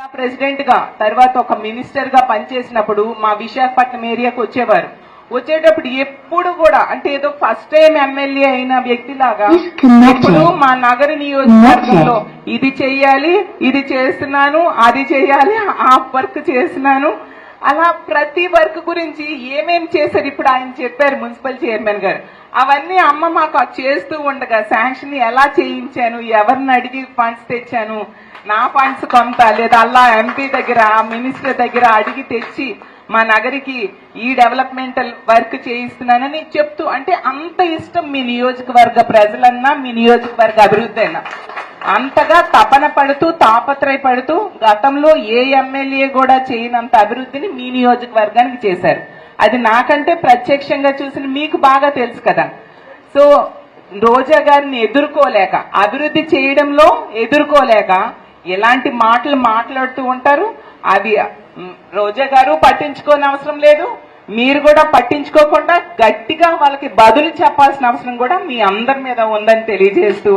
జిల్లా ప్రెసిడెంట్గా తర్వాత ఒక మినిస్టర్గా పనిచేసినప్పుడు మా విశాఖపట్నం ఏరియాకు వచ్చేవారు. వచ్చేటప్పుడు ఎప్పుడు కూడా అంటే ఏదో ఫస్ట్ టైం ఎమ్మెల్యే అయిన వ్యక్తిలాగా. ఎప్పుడు మా నగర నియోజకవర్గంలో ఇది చెయ్యాలి ఇది చేస్తున్నాను అది చేయాలి ఆ వర్క్ చేస్తున్నాను. అలా ప్రతి వర్క్ గురించి ఏమేం చేశారు ఇప్పుడు ఆయన చెప్పారు మున్సిపల్ చైర్మన్ గారు. అవన్నీ అమ్మ మాకు చేస్తూ ఉండగా శాంక్షన్ ఎలా చేయించాను ఎవరిని అడిగి ఫండ్స్ తెచ్చాను నా ఫండ్స్ కొంత లేదా అలా ఎంపీ దగ్గర మినిస్టర్ దగ్గర అడిగి తెచ్చి మా నగరికి ఈ డెవలప్మెంటల్ వర్క్ చేయిస్తున్నానని చెప్తూ అంటే అంత ఇష్టం మీ నియోజకవర్గ ప్రజలన్నా మీ నియోజకవర్గ అభివృద్ధి అయినా. అంతగా తపన పడుతూ తాపత్రయపడుతూ గతంలో ఏ ఎమ్మెల్యే కూడా చేయనంత అభివృద్ధిని మీ నియోజకవర్గానికి చేశారు. అది నాకంటే ప్రత్యక్షంగా చూసిన మీకు బాగా తెలుసు కదా. సో రోజా గారిని ఎదుర్కోలేక అభివృద్ధి చేయడంలో ఎదుర్కోలేక ఎలాంటి మాటలు మాట్లాడుతూ ఉంటారు? అది రోజా గారు పట్టించుకోని అవసరం లేదు. మీరు కూడా పట్టించుకోకుండా గట్టిగా వాళ్ళకి బదులు చెప్పాల్సిన అవసరం కూడా మీ అందరి మీద ఉందని తెలియజేస్తూ